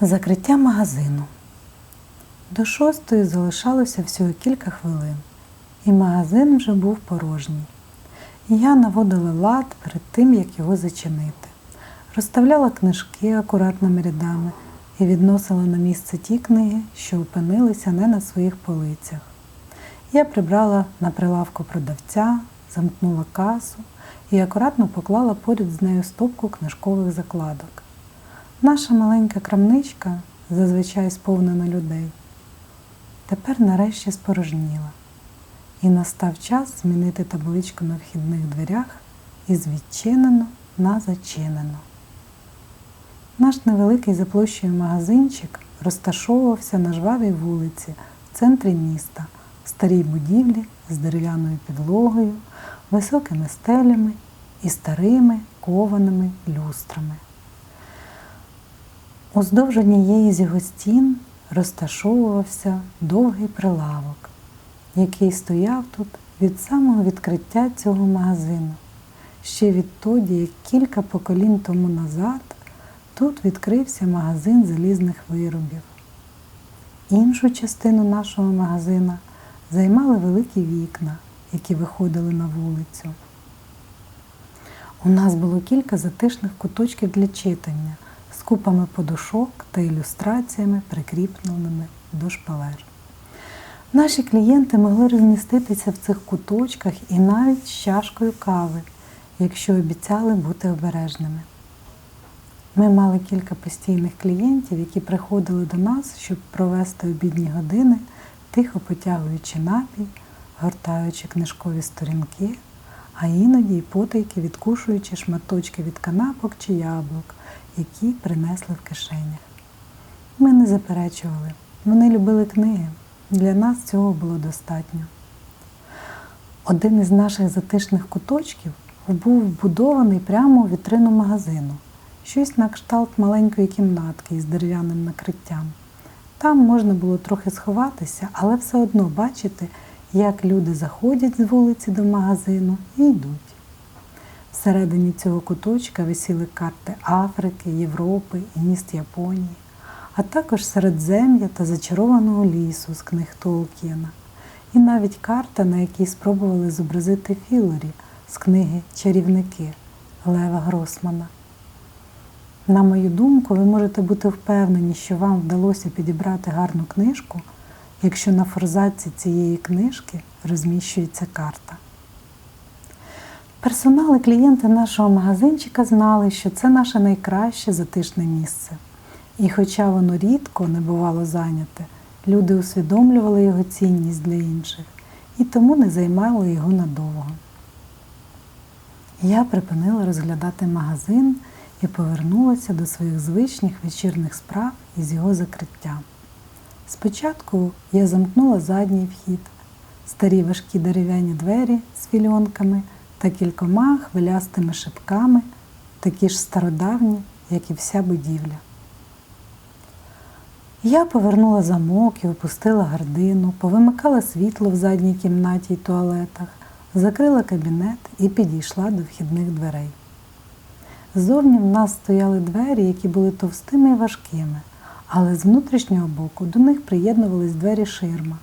Закриття магазину. До шостої залишалося всього кілька хвилин, і магазин вже був порожній. Я наводила лад перед тим, як його зачинити, розставляла книжки акуратними рядами і відносила на місце ті книги, що опинилися не на своїх полицях. Я прибрала на прилавку продавця, замкнула касу і акуратно поклала поряд з нею стопку книжкових закладок. Наша маленька крамничка, зазвичай сповнена людей, тепер нарешті спорожніла, і настав час змінити табличку на вхідних дверях із відчинено на зачинено. Наш невеликий за площею магазинчик розташовувався на жвавій вулиці в центрі міста, в старій будівлі з дерев'яною підлогою, високими стелями і старими кованими люстрами. Уздовж однієї з його стін розташовувався довгий прилавок, який стояв тут від самого відкриття цього магазину. Ще відтоді, як кілька поколінь тому назад, тут відкрився магазин залізних виробів. Іншу частину нашого магазина займали великі вікна, які виходили на вулицю. У нас було кілька затишних куточків для читання купами подушок та ілюстраціями, прикріпленими до шпалер. Наші клієнти могли розміститися в цих куточках і навіть з чашкою кави, якщо обіцяли бути обережними. Ми мали кілька постійних клієнтів, які приходили до нас, щоб провести обідні години, тихо потягуючи напій, гортаючи книжкові сторінки, а іноді й потайки відкушуючи шматочки від канапок чи яблук, які принесли в кишенях. Ми не заперечували, вони любили книги. Для нас цього було достатньо. Один із наших затишних куточків був вбудований прямо у вітрину магазину, щось на кшталт маленької кімнатки із дерев'яним накриттям. Там можна було трохи сховатися, але все одно бачити, як люди заходять з вулиці до магазину і йдуть. Всередині цього куточка висіли карти Африки, Європи і міст Японії, а також середзем'я та зачарованого лісу з книг Толкіна, і навіть карта, на якій спробували зобразити Філорі з книги Чарівники Лева Гросмана. На мою думку, ви можете бути впевнені, що вам вдалося підібрати гарну книжку, якщо на форзаці цієї книжки розміщується карта. Персонал і клієнти нашого магазинчика знали, що це наше найкраще затишне місце. І хоча воно рідко не бувало зайняте, люди усвідомлювали його цінність для інших і тому не займали його надовго. Я припинила розглядати магазин і повернулася до своїх звичних вечірних справ із його закриттям. Спочатку я замкнула задній вхід, старі важкі дерев'яні двері з фільонками та кількома хвилястими шипками, такі ж стародавні, як і вся будівля. Я повернула замок і опустила гардину, повимикала світло в задній кімнаті й туалетах, закрила кабінет і підійшла до вхідних дверей. Ззовні в нас стояли двері, які були товстими і важкими, але з внутрішнього боку до них приєднувались двері ширма,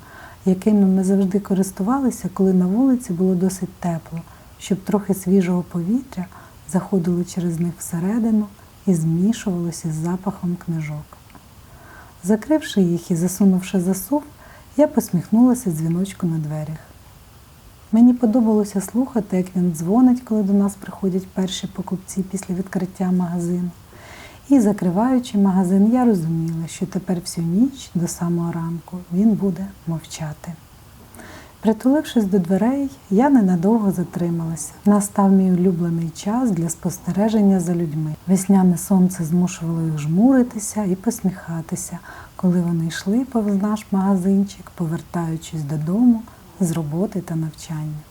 якими ми завжди користувалися, коли на вулиці було досить тепло, щоб трохи свіжого повітря заходило через них всередину і змішувалося з запахом книжок. Закривши їх і засунувши засув, я посміхнулася дзвіночку на дверях. Мені подобалося слухати, як він дзвонить, коли до нас приходять перші покупці після відкриття магазину. І, закриваючи магазин, я розуміла, що тепер всю ніч до самого ранку він буде мовчати. Притулившись до дверей, я ненадовго затрималася. Настав мій улюблений час для спостереження за людьми. Весняне сонце змушувало їх жмуритися і посміхатися, коли вони йшли повз наш магазинчик, повертаючись додому з роботи та навчання.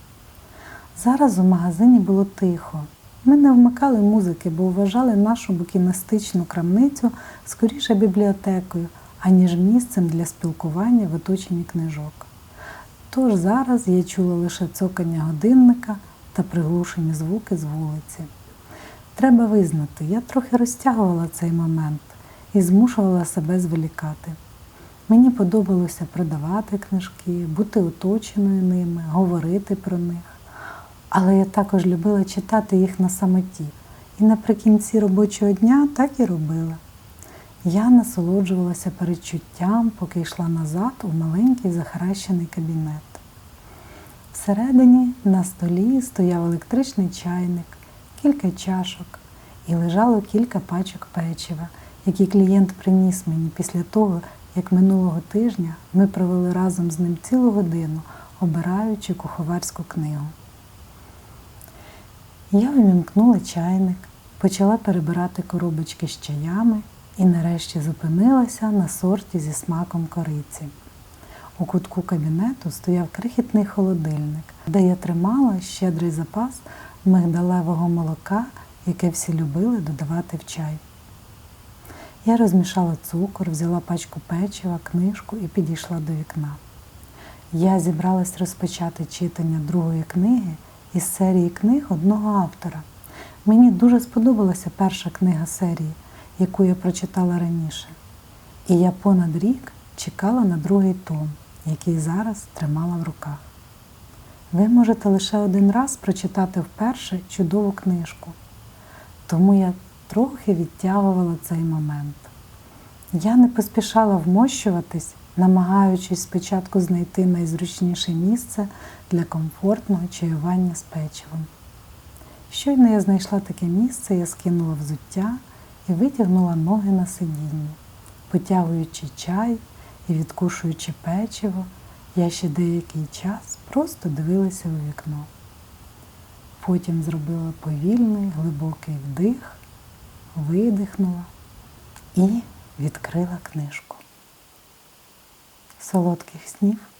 Зараз у магазині було тихо. Ми не вмикали музики, бо вважали нашу букіністичну крамницю скоріше бібліотекою, аніж місцем для спілкування в оточенні книжок. Тож зараз я чула лише цокання годинника та приглушені звуки з вулиці. Треба визнати, я трохи розтягувала цей момент і змушувала себе зволікати. Мені подобалося продавати книжки, бути оточеною ними, говорити про них. Але я також любила читати їх на самоті. І наприкінці робочого дня так і робила. Я насолоджувалася передчуттям, поки йшла назад у маленький захаращений кабінет. Всередині на столі стояв електричний чайник, кілька чашок і лежало кілька пачок печива, які клієнт приніс мені після того, як минулого тижня ми провели разом з ним цілу годину, обираючи куховарську книгу. Я вимкнула чайник, почала перебирати коробочки з чаями і нарешті зупинилася на сорті зі смаком кориці. У кутку кабінету стояв крихітний холодильник, де я тримала щедрий запас мигдалевого молока, яке всі любили додавати в чай. Я розмішала цукор, взяла пачку печива, книжку і підійшла до вікна. Я зібралась розпочати читання другої книги із серії книг одного автора. Мені дуже сподобалася перша книга серії, яку я прочитала раніше. І я понад рік чекала на другий том, який зараз тримала в руках. Ви можете лише один раз прочитати вперше чудову книжку, тому я трохи відтягувала цей момент. Я не поспішала вмощуватись, намагаючись спочатку знайти найзручніше місце для комфортного чаювання з печивом. Щойно я знайшла таке місце, я скинула взуття і витягнула ноги на сидіння. Потягуючи чай і відкушуючи печиво, я ще деякий час просто дивилася у вікно. Потім зробила повільний глибокий вдих, видихнула і відкрила книжку. Солодких снів!